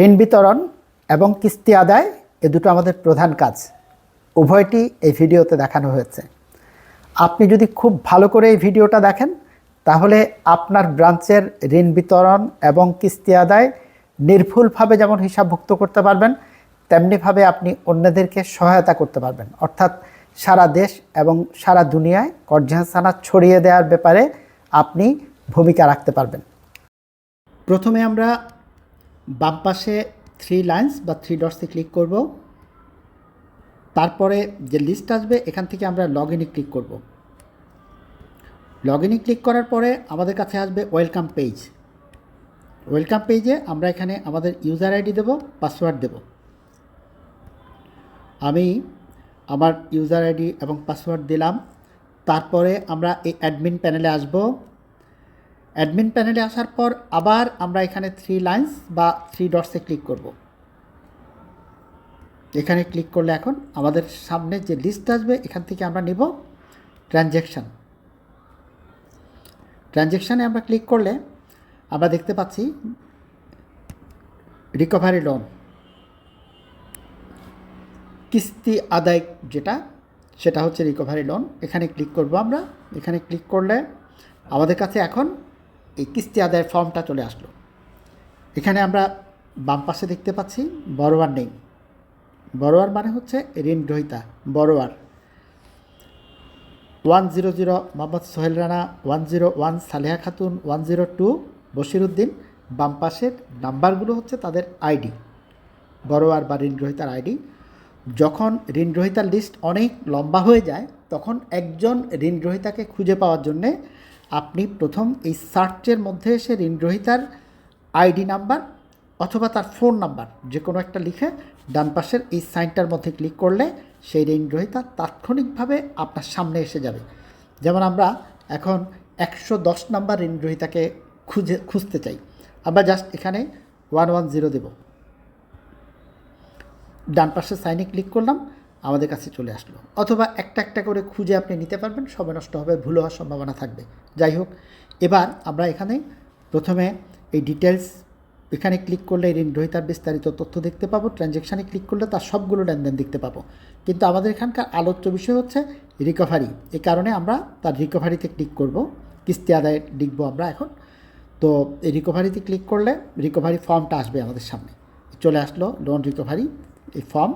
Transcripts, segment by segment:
ঋণ বিতরণ এবং কিস্তি আদায় এ দুটো আমাদের প্রধান কাজ। উভয়টি এই ভিডিওতে দেখানো হয়েছে। আপনি যদি খুব ভালো করে এই ভিডিওটা দেখেন, তাহলে আপনার ব্রাঞ্চের ঋণ বিতরণ এবং কিস্তি আদায় নির্ভুলভাবে যেমন হিসাবভুক্ত করতে পারবেন, তেমনিভাবে আপনি অন্যদেরকে সহায়তা করতে পারবেন। অর্থাৎ সারা দেশ এবং সারা দুনিয়ায় কর্জাহাসানা ছড়িয়ে দেওয়ার ব্যাপারে আপনি ভূমিকা রাখতে পারবেন। প্রথমে আমরা বাম পাশে থ্রি লাইন্স বা থ্রি ডটসে ক্লিক করব। তারপরে যে লিস্ট আসবে, এখান থেকে আমরা লগ ইনে ক্লিক করব। লগ ইনে ক্লিক করার পরে আমাদের কাছে আসবে ওয়েলকাম পেজ ওয়েলকাম পেজে আমরা এখানে আমাদের ইউজার আইডি দেব পাসওয়ার্ড দেব। আমি আমার ইউজার আইডি এবং পাসওয়ার্ড দিলাম। তারপরে আমরা এই অ্যাডমিন প্যানেলে আসব। অ্যাডমিন প্যানেলে আসার পর আবার আমরা এখানে থ্রি লাইন্স বা থ্রি ডটসে ক্লিক করব। এখানে ক্লিক করলে এখন আমাদের সামনে যে লিস্ট আসবে, এখান থেকে আমরা নিব ট্রানজ্যাকশান ট্রানজ্যাকশানে আমরা ক্লিক করলে আমরা দেখতে পাচ্ছি রিকভারি লোন কিস্তি আদায় যেটা, সেটা হচ্ছে রিকভারি লোন এখানে ক্লিক করব আমরা। এখানে ক্লিক করলে আমাদের কাছে এখন এই কিস্তি আদায়ের ফর্মটা চলে আসলো। এখানে আমরা বাম পাশে দেখতে পাচ্ছি বড়োয়ার নেই। বড়োয়ার মানে হচ্ছে ঋণ গ্রহিতা borrower. One zero zero Mohammad Sohel Rana, one zero one Saleha Khatun, one zero two Bashiruddin. বাম পাশের নাম্বারগুলো হচ্ছে তাদের আইডি, বড়োয়ার বা ঋণ গ্রহিতার আইডি। যখন ঋণ গ্রহিতার লিস্ট অনেক লম্বা হয়ে যায়, তখন একজন ঋণ গ্রহিতাকে খুঁজে পাওয়ার জন্যে আপনি প্রথম এই সার্চের মধ্যে এসে ঋণগ্রহিতার আইডি নাম্বার অথবা তার ফোন নাম্বার যে কোনো একটা লিখে ডান পাশের এই সাইনটার মধ্যে ক্লিক করলে সেই ঋণগ্রহিতা তাৎক্ষণিকভাবে আপনার সামনে এসে যাবে। যেমন আমরা এখন একশো দশ নাম্বার ঋণগ্রহিতাকে খুঁজে, খুঁজতে চাই। আমরা জাস্ট এখানে ওয়ান ওয়ান জিরো দেবো। ডান পাশে সাইনে ক্লিক করলাম। আমাদের কাছে চলে আসলো। অথবা একটা একটা করে খুঁজে আপনি নিতে পারবেন, সময় নষ্ট হবে, ভুল হওয়ার সম্ভাবনা থাকবে। যাই হোক, এবার আমরা এখানে প্রথমে এই ডিটেলস এখানে ক্লিক করলে ঋণ গ্রহিতার বিস্তারিত তথ্য দেখতে পাবো ট্রানজ্যাকশানে ক্লিক করলে তার সবগুলো লেনদেন দেখতে পাবো। কিন্তু আমাদের এখানকার আলোচ্য বিষয় হচ্ছে রিকভারি এই কারণে আমরা তার রিকভারিতে ক্লিক করব, কিস্তি আদায় লিখব আমরা এখন। তো এই রিকভারিতে ক্লিক করলে রিকভারি ফর্মটা আসবে আমাদের সামনে। চলে আসলো লোন রিকভারি এই ফর্ম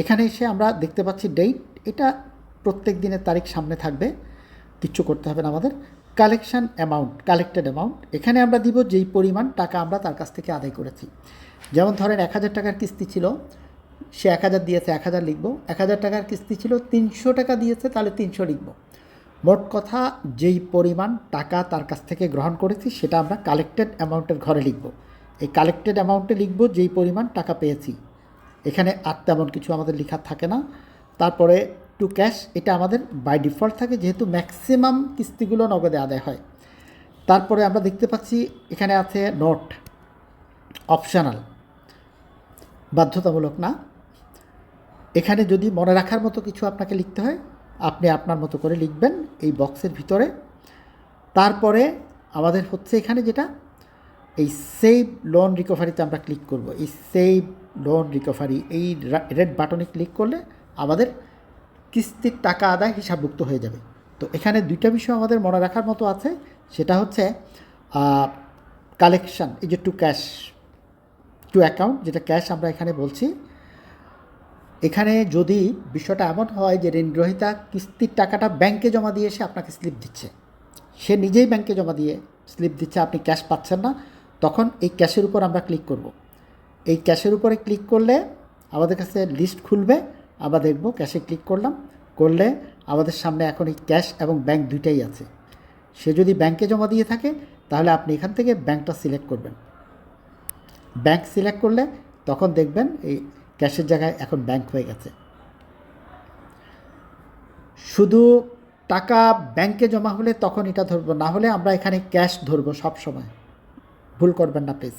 এখানে এসে আমরা দেখতে পাচ্ছি ডেট এটা প্রত্যেক দিনের তারিখ সামনে থাকবে। কিচ্ছু করতে হবে না আমাদের। কালেকশন অ্যামাউন্ট কালেক্টেড অ্যামাউন্ট এখানে আমরা দিব যেই পরিমাণ টাকা আমরা তার কাছ থেকে আদায় করেছি। যেমন ধরেন এক হাজার টাকার কিস্তি ছিল, সে এক হাজার দিয়েছে, এক হাজার লিখব। এক হাজার টাকার কিস্তি ছিল, তিনশো টাকা দিয়েছে, তাহলে তিনশো লিখব। মোট কথা, যেই পরিমাণ টাকা তার কাছ থেকে গ্রহণ করেছি, সেটা আমরা কালেক্টেড অ্যামাউন্টের ঘরে লিখব। এই কালেক্টেড অ্যামাউন্টে লিখব যেই পরিমাণ টাকা পেয়েছি। এখানে আর তেমন কিছু আমাদের লেখা থাকে না। তারপরে টু ক্যাশ এটা আমাদের বাই ডিফল্ট থাকে, যেহেতু ম্যাক্সিমাম কিস্তিগুলো নগদে আদায় হয়। তারপরে আমরা দেখতে পাচ্ছি এখানে আছে নোট অপশনাল বাধ্যতামূলক না। এখানে যদি মনে রাখার মতো কিছু আপনাকে লিখতে হয়, আপনি আপনার মতো করে লিখবেন এই বক্সের ভিতরে। তারপরে আমাদের হচ্ছে এখানে যেটা, এই সেভ লোন রিকভারিতে আমরা ক্লিক করব। এই সেভ লোন রিকভারি এই রেড বাটনে ক্লিক করলে আমাদের কিস্তির টাকা আদায় হিসাবভুক্ত হয়ে যাবে। তো এখানে দুইটা বিষয় আমাদের মনে রাখার মতো আছে। সেটা হচ্ছে কালেকশান এই যে টু ক্যাশ টু অ্যাকাউন্ট যেটা ক্যাশ আমরা এখানে বলছি। এখানে যদি বিষয়টা এমন হয় যে ঋণগ্রহিতা কিস্তির টাকাটা ব্যাংকে জমা দিয়ে সে আপনাকে স্লিপ দিচ্ছে। সে নিজেই ব্যাংকে জমা দিয়ে স্লিপ দিচ্ছে, আপনি ক্যাশ পাচ্ছেন না, তখন এই ক্যাশের উপর আমরা ক্লিক করব। এই ক্যাশের উপরে ক্লিক করলে আমাদের কাছে লিস্ট খুলবে। আবার দেখব ক্যাশে ক্লিক করলাম। করলে আমাদের সামনে এখন এই ক্যাশ এবং ব্যাংক দুইটাই আছে। সে যদি ব্যাংকে জমা দিয়ে থাকে, তাহলে আপনি এখান থেকে ব্যাংকটা সিলেক্ট করবেন। ব্যাংক সিলেক্ট করলে তখন দেখবেন এই ক্যাশের জায়গায় এখন ব্যাংক হয়ে গেছে। শুধু টাকা ব্যাংকে জমা হলে তখন এটা ধরবো, না হলে আমরা এখানে ক্যাশ ধরবো সব সময় ভুল করবেন না, প্লিজ।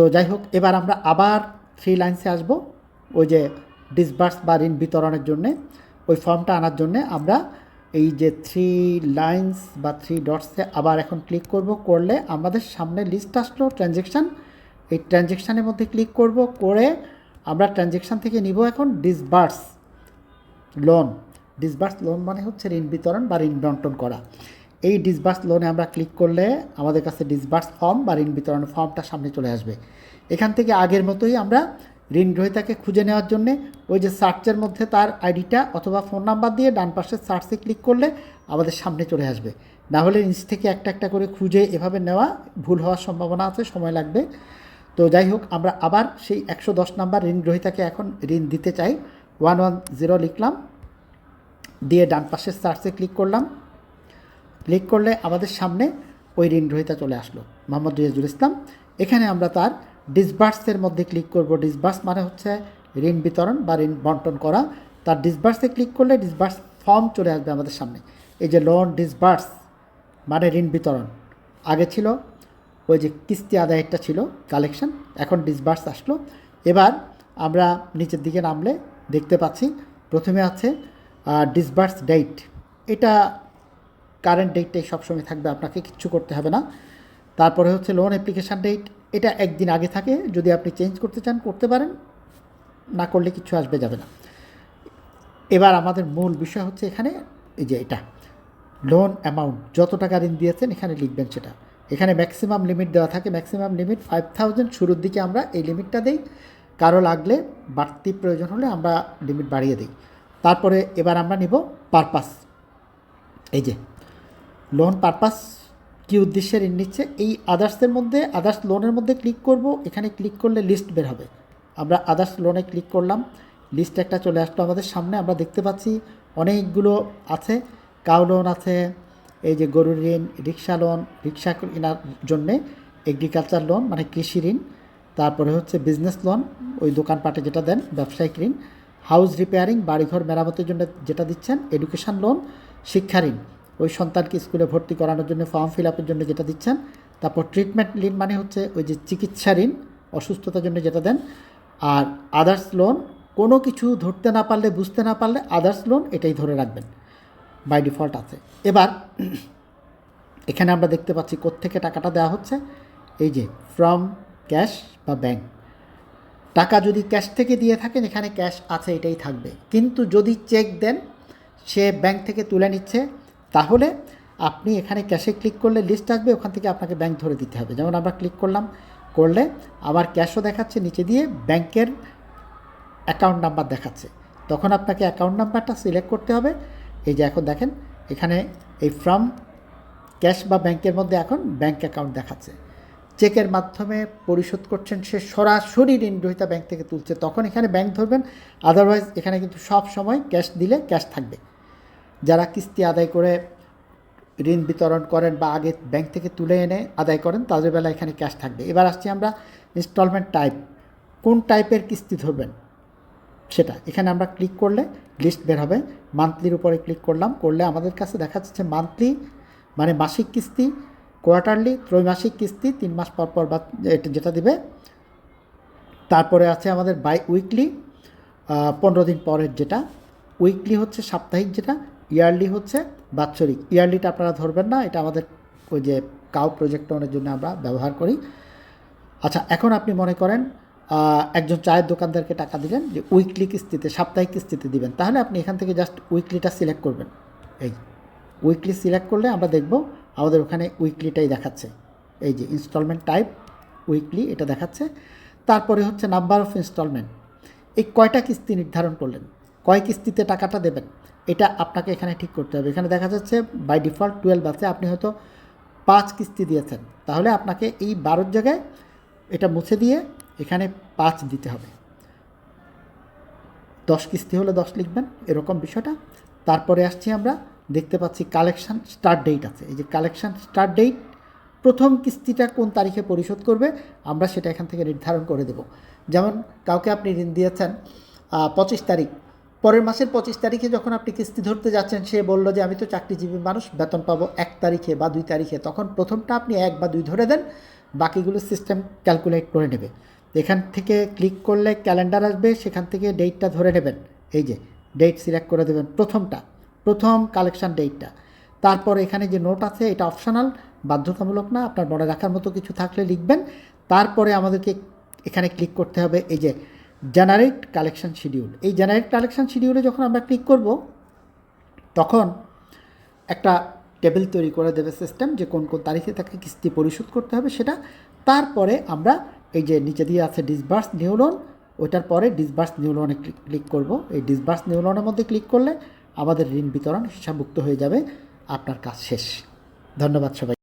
তো যাই হোক, এবার আমরা আবার থ্রি লাইন্সে আসব। ওই যে ডিসবার্স বা ঋণ বিতরণের জন্যে, ওই ফর্মটা আনার জন্যে আমরা এই যে থ্রি লাইন্স বা থ্রি ডটসে আবার এখন ক্লিক করব। করলে আমাদের সামনে লিস্ট আসলো ট্রানজ্যাকশান এই ট্রানজেকশানের মধ্যে ক্লিক করব, করে আমরা ট্রানজেকশান থেকে নিব এখন ডিসবার্স লোন ডিসবার্স লোন মানে হচ্ছে ঋণ বিতরণ বা ঋণ বন্টন করা। এই ডিসবার্স লোনে আমরা ক্লিক করলে আমাদের কাছে ডিসবার্স ফর্ম বা ঋণ বিতরণ ফর্মটা সামনে চলে আসবে। এখান থেকে আগের মতোই আমরা ঋণ গ্রহীতাকে খুঁজে নেওয়ার জন্যে ওই যে সার্চের মধ্যে তার আইডিটা অথবা ফোন নাম্বার দিয়ে ডান পাশে সার্চে ক্লিক করলে আমাদের সামনে চলে আসবে। না হলে নিচ থেকে একটা একটা করে খুঁজে এভাবে নেওয়া ভুল হওয়ার সম্ভাবনা আছে, সময় লাগবে। তো যাই হোক, আমরা আবার সেই একশো দশ নাম্বার ঋণ গ্রহীতাকে এখন ঋণ দিতে চাই। ওয়ান ওয়ান জিরো লিখলাম, দিয়ে ডান পাশের সার্চে ক্লিক করলাম। ক্লিক করলে আমাদের সামনে ওই ঋণ গ্রহীতা চলে আসলো। মোহাম্মদ রিয়াজুল ইসলাম, এখানে আমরা তার ডিসবার্সের মধ্যে ক্লিক করব। ডিসবার্স মানে হচ্ছে ঋণ বিতরণ বা ঋণ বন্টন করা। তার ডিসবার্সে ক্লিক করলে ডিসবার্স ফর্ম চলে আসবে আমাদের সামনে। এই যে লোন ডিসবার্স মানে ঋণ বিতরণ। আগে ছিল, ওই যে কিস্তি আদায়েরটা ছিল কালেকশন এখন ডিসবার্স আসলো। এবার আমরা নিচের দিকে নামলে দেখতে পাচ্ছি, প্রথমে আছে ডিসবার্স ডেট এটা কারেন্ট ডেটটাই সবসময় থাকবে, আপনাকে কিচ্ছু করতে হবে না। তারপরে হচ্ছে লোন অ্যাপ্লিকেশান ডেট এটা একদিন আগে থাকে, যদি আপনি চেঞ্জ করতে চান, করতে পারেন, না করলে কিছু আসবে, যাবে না। এবার আমাদের মূল বিষয় হচ্ছে এখানে, এই যে এটা লোন অ্যামাউন্ট যত টাকা ঋণ দিয়েছেন, এখানে লিখবেন সেটা। এখানে ম্যাক্সিমাম লিমিট দেওয়া থাকে ম্যাক্সিমাম লিমিট ফাইভ থাউজেন্ড শুরুর দিকে আমরা এই লিমিটটা দিই। কারও লাগলে, বাড়তি প্রয়োজন হলে আমরা লিমিট বাড়িয়ে দিই। তারপরে এবার আমরা নিব পারপাস এই যে লোন পারপাস কি উদ্দেশ্যে ঋণ নিচ্ছে? এই আদার্সের মধ্যে আদার্স লোনের মধ্যে ক্লিক করব। এখানে ক্লিক করলে লিস্ট বের হবে। আমরা আদার্স লোনে ক্লিক করলাম। লিস্ট একটা চলে আসলো আমাদের সামনে। আমরা দেখতে পাচ্ছি অনেকগুলো আছে। কাউ লোন আছে, এই যে গরুর ঋণ রিক্সা লোন রিক্সা কেনার জন্যে এগ্রিকালচার লোন মানে কৃষি ঋণ। তারপরে হচ্ছে বিজনেস লোন ওই দোকানপাটে যেটা দেন, ব্যবসায়িক ঋণ। হাউস রিপেয়ারিং বাড়িঘর মেরামতের জন্য যেটা দিচ্ছেন এডুকেশন লোন শিক্ষা ঋণ। ওই সন্তানকে স্কুলে ভর্তি করানোর জন্য ফর্ম ফিল আপের জন্য যেটা দিচ্ছেন, তারপর ট্রিটমেন্ট ঋণ মানে হচ্ছে ওই যে চিকিৎসা ঋণ, অসুস্থতার জন্য যেটা দেন। আর আদার্স লোন কোনো কিছু ধরতে না পারলে, বুঝতে না পারলে আদার্স লোন এটাই ধরে রাখবেন। বাই ডিফল্ট আছে। এবার এখানে আমরা দেখতে পাচ্ছি কোত্থেকে টাকাটা দেওয়া হচ্ছে। এই যে ফ্রম ক্যাশ বা ব্যাংক টাকা যদি ক্যাশ থেকে দিয়ে থাকেন, এখানে ক্যাশ আছে, এটাই থাকবে। কিন্তু যদি চেক দেন, সে ব্যাংক থেকে তুলে নিচ্ছে তাহলে আপনি এখানে ক্যাশে ক্লিক করলে লিস্ট আসবে, ওখান থেকে আপনাকে ব্যাংক ধরে দিতে হবে। যেমন আমরা ক্লিক করলাম, করলে আবার ক্যাশও দেখাচ্ছে, নিচে দিয়ে ব্যাংকের অ্যাকাউন্ট নাম্বার দেখাচ্ছে। তখন আপনাকে অ্যাকাউন্ট নাম্বারটা সিলেক্ট করতে হবে। এই যে এখন দেখেন, এখানে এই ফ্রম ক্যাশ বা ব্যাংকের মধ্যে এখন ব্যাংক অ্যাকাউন্ট দেখাচ্ছে। চেকের মাধ্যমে পরিশোধ করছেন, সে সরাসরি ঋণ গ্রহীতা ব্যাংক থেকে তুলছে। তখন এখানে ব্যাংক ধরবেন আদারওয়াইজ এখানে কিন্তু সব সময় ক্যাশ দিলে ক্যাশ থাকবে। যারা কিস্তি আদায় করে ঋণ বিতরণ করেন বা আগে ব্যাংক থেকে তুলে এনে আদায় করেন, তাদের বেলা এখানে ক্যাশ থাকবে। এবার আসছি আমরা ইনস্টলমেন্ট টাইপ কোন টাইপের কিস্তি ধরবেন? সেটা। এখানে আমরা ক্লিক করলে লিস্ট বের হবে। মান্থলির উপরে ক্লিক করলাম। করলে আমাদের কাছে দেখা যাচ্ছে মান্থলি মানে মাসিক কিস্তি কোয়ার্টারলি ত্রৈমাসিক কিস্তি, তিন মাস পর পর বা যেটা দিবে। তারপরে আছে আমাদের বাই উইকলি পনেরো দিন পরের যেটা। উইকলি হচ্ছে সাপ্তাহিক যেটা। ইয়ারলি হচ্ছে বাৎসরিক। ইয়ারলিটা আপনারা ধরবেন না, এটা আমাদের ওই যে কাউ প্রজেক্ট লোনের জন্য আমরা ব্যবহার করি। আচ্ছা এখন আপনি মনে করেন একজন চায়ের দোকানদারকে টাকা দিলেন যে উইকলি কিস্তিতে, সাপ্তাহিক কিস্তিতে দিবেন। তাহলে আপনি এখান থেকে জাস্ট উইকলিটা সিলেক্ট করবেন। এই উইকলি সিলেক্ট করলে আমরা দেখব আমাদের ওখানে উইকলিটাই দেখাচ্ছে। এই যে ইনস্টলমেন্ট টাইপ উইকলি এটা দেখাচ্ছে। তারপরে হচ্ছে নাম্বার অফ ইনস্টলমেন্ট এই কয়টা কিস্তি নির্ধারণ করলেন? কয় কিস্তিতে টাকাটা দেবেন? এটা আপনাকে এখানে ঠিক করতে হবে। এখানে দেখা যাচ্ছে বাই ডিফল্ট টুয়েলভ আছে, আপনি হয়তো পাঁচ কিস্তি দিয়েছেন। তাহলে আপনাকে এই বারোর জায়গায় এটা মুছে দিয়ে এখানে পাঁচ দিতে হবে। দশ কিস্তি হলে দশ লিখবেন, এরকম বিষয়টা। তারপরে আসছি আমরা, দেখতে পাচ্ছি কালেকশন স্টার্ট ডেট আছে। এই যে কালেকশান স্টার্ট ডেট প্রথম কিস্তিটা কোন তারিখে পরিশোধ করবে, আমরা সেটা এখান থেকে নির্ধারণ করে দেব। যেমন কাউকে আপনি ঋণ দিয়েছেন পঁচিশ তারিখ পরের মাসের পঁচিশ তারিখে যখন আপনি কিস্তি ধরতে যাচ্ছেন, সে বলল যে, আমি তো চাকরিজীবী মানুষ, বেতন পাবো এক তারিখে বা দুই তারিখে। তখন প্রথমটা আপনি এক বা দুই ধরে দেন, বাকিগুলো সিস্টেম ক্যালকুলেট করে নেবে। এখান থেকে ক্লিক করলে ক্যালেন্ডার আসবে, সেখান থেকে ডেটটা ধরে নেবেন। এই যে ডেট সিলেক্ট করে দেবেন প্রথমটা, প্রথম কালেকশন ডেটটা তারপর এখানে যে নোট আছে, এটা অপশনাল বাধ্যতামূলক না, আপনার মনে রাখার মতো কিছু থাকলে লিখবেন। তারপরে আমাদেরকে এখানে ক্লিক করতে হবে, এই যে জেনারেট কালেকশন শিডিউল এই জেনারেট কালেকশন শিডিউলে যখন আমরা ক্লিক করব, তখন একটা টেবিল তৈরি করে দেবে সিস্টেম যে কোন কোন তারিখে তাকে কিস্তি পরিশোধ করতে হবে সেটা। তারপরে আমরা এই যে নিচে দিয়ে আছে ডিসবার্স নিউ লোন ওইটার পরে ডিসবার্স নিউ লোনে ক্লিক করব। এই ডিসবার্স নিউ লোনের মধ্যে ক্লিক করলে আমাদের ঋণ বিতরণ হিসাবভুক্ত হয়ে যাবে। আপনার কাজ শেষ। ধন্যবাদ সবাই